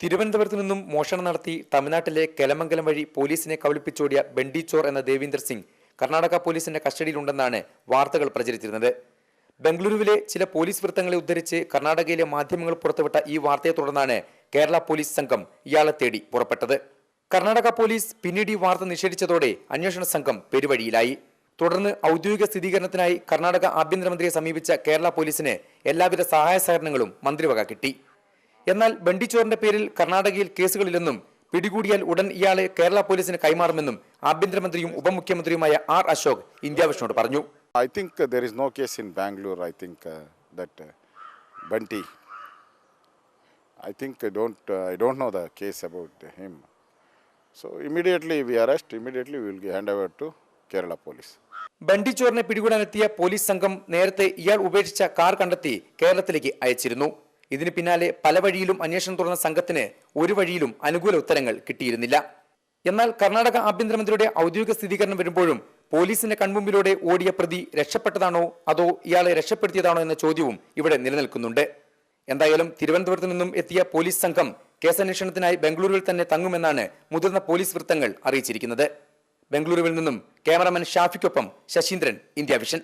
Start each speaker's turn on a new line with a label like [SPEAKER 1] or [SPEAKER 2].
[SPEAKER 1] തിരുവനന്തപുരത്ത് നിന്നും മോഷണം നടത്തി തമിഴ്നാട്ടിലെ കെലമംഗലം വഴി പോലീസിനെ കബളിപ്പിച്ചോടിയ ബെണ്ടിച്ചോർ എന്ന ദേവീന്ദർ സിംഗ് കർണാടക പോലീസിന്റെ കസ്റ്റഡിയിലുണ്ടെന്നാണ് വാർത്തകൾ പ്രചരിച്ചിരുന്നത്. ബംഗളൂരുവിലെ ചില പോലീസ് വൃത്തങ്ങളെ ഉദ്ധരിച്ച് കർണാടകയിലെ മാധ്യമങ്ങൾ പുറത്തുവിട്ട ഈ വാർത്തയെ തുടർന്നാണ് കേരള പോലീസ് സംഘം ഇയാളെ തേടി പുറപ്പെട്ടത്. കർണാടക പോലീസ് പിന്നീട് ഈ വാർത്ത നിഷേധിച്ചതോടെ അന്വേഷണ സംഘം പെരുവഴിയിലായി. തുടർന്ന് ഔദ്യോഗിക സ്ഥിരീകരണത്തിനായി കർണാടക ആഭ്യന്തരമന്ത്രിയെ സമീപിച്ച കേരള പോലീസിന് എല്ലാവിധ സഹായ സഹകരണങ്ങളും മന്ത്രിവക കിട്ടി. എന്നാൽ ബണ്ടിച്ചോറിന്റെ പേരിൽ കർണാടകയിൽ കേസുകളില്ലെന്നും പിടികൂടിയാൽ ഉടൻ ഇയാളെ കേരള പോലീസിന് കൈമാറുമെന്നും ആഭ്യന്തരമന്ത്രിയും ഉപമുഖ്യമന്ത്രിയുമായ ആർ അശോക് ഇന്ത്യ വിഷനോട് പറഞ്ഞു.
[SPEAKER 2] I think there is no case in Bangalore I think that Bunty I think I I I I no the case don't him so case we arrest we will hand over to Kerala police.
[SPEAKER 1] ബണ്ടിച്ചോറിനെ പിടികൂടാനെത്തിയ police സംഘം നേരത്തെ ഇയാൾ ഉപേക്ഷിച്ച car കണ്ടെത്തി കേരളത്തിലേക്ക് അയച്ചിരുന്നു. ഇതിന് പിന്നാലെ പല വഴിയിലും അന്വേഷണം തുടർന്ന സംഘത്തിന് ഒരു വഴിയിലും അനുകൂല ഉത്തരങ്ങൾ കിട്ടിയിരുന്നില്ല. എന്നാൽ കർണാടക ആഭ്യന്തരമന്ത്രിയുടെ ഔദ്യോഗിക സ്ഥിരീകരണം വരുമ്പോഴും പോലീസിന്റെ കൺമുമ്പിലൂടെ ഓടിയ പ്രതി രക്ഷപ്പെട്ടതാണോ അതോ ഇയാളെ രക്ഷപ്പെടുത്തിയതാണോ എന്ന ചോദ്യവും ഇവിടെ നിലനിൽക്കുന്നുണ്ട്. എന്തായാലും തിരുവനന്തപുരത്ത് നിന്നും എത്തിയ പോലീസ് സംഘം കേസന്വേഷണത്തിനായി ബംഗളൂരുവിൽ തന്നെ തങ്ങുമെന്നാണ് മുതിർന്ന പോലീസ് വൃത്തങ്ങൾ അറിയിച്ചിരിക്കുന്നത്. ബംഗളൂരുവിൽ നിന്നും ക്യാമറമാൻ ഷാഫിക്കൊപ്പം ശശീന്ദ്രൻ ഇന്ത്യ വിഷൻ.